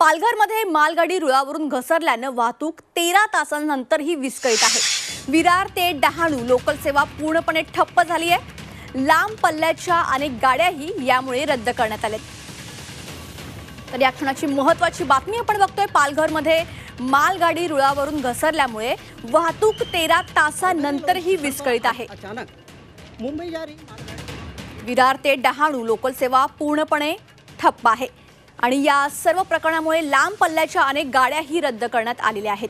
पालघरमध्ये मालगाडी रुळावरून घसरल्यानं वाहतूक तेरा तासांनंतरही विस्कळीत आहे. विरार ते डहाणू लोकल सेवा पूर्णपणे ठप्प झाली आहे लांब पल्ल्याच्या अनेक गाड्याही यामुळे रद्द करण्यात आल्यात तर या क्षणाची महत्वाची बातमी आपण बघतोय. पालघरमध्ये मालगाडी रुळावरून घसरल्यामुळे वाहतूक तेरा तासानंतरही विस्कळीत आहे. विरार ते डहाणू लोकल सेवा पूर्णपणे ठप्प आहे. आणि या सर्व प्रकरणामुळे लांब पल्ल्याच्या अनेक गाड्याही रद्द करण्यात आलेल्या आहेत.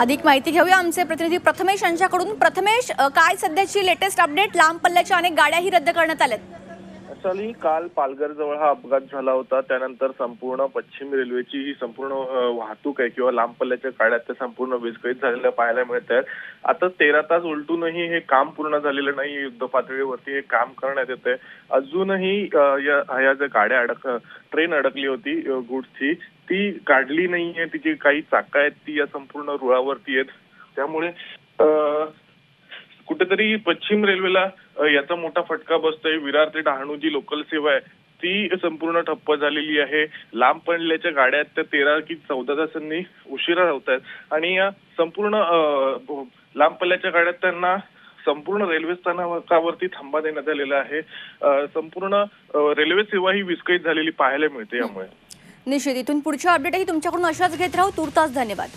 अधिक माहिती घेऊया आमचे प्रतिनिधी प्रथमेश यांच्याकडून. प्रथमेश काय सध्याची लेटेस्ट अपडेट लांब पल्ल्याच्या अनेक गाड्याही रद्द करण्यात आल्यात. अशाली काल पालघर जवळ हा अपघात झाला होता. त्यानंतर संपूर्ण पश्चिम रेल्वेची ही संपूर्ण वाहतूक आहे किंवा लांब पल्ल्याच्या गाड्या त्या संपूर्ण विस्कळीत झालेल्या पाहायला मिळत आहेत आता तेरा तास उलटूनही हे काम पूर्ण झालेलं नाही. युद्ध पातळीवरती हे काम करण्यात येत आहे. अजूनही या ज्या गाड्या अडक ट्रेन अडकली होती गुड्सची ती काढली नाहीये. तिची काही चाकं आहेत ती या संपूर्ण रुळावरती आहेत. त्यामुळे कुठेतरी पश्चिम रेल्वेला याचा मोठा फटका बसतोय. विरार ते डहाणू जी लोकल सेवा आहे ती संपूर्ण ठप्प झालेली आहे. लांब पडल्याच्या गाड्या त्या तेरा की चौदा तासांनी उशिरा राहत आहेत आणि या संपूर्ण लांब पल्ल्याच्या गाड्यात त्यांना संपूर्ण रेल्वे स्थानकावरती थांबा देण्यात आलेला आहे. संपूर्ण रेल्वे सेवा ही विस्कळीत झालेली पाहायला मिळते यामुळे. निश्चित इथून पुढच्या अपडेटही तुमच्याकडून अशाच घेत राहू. तुर्तास धन्यवाद.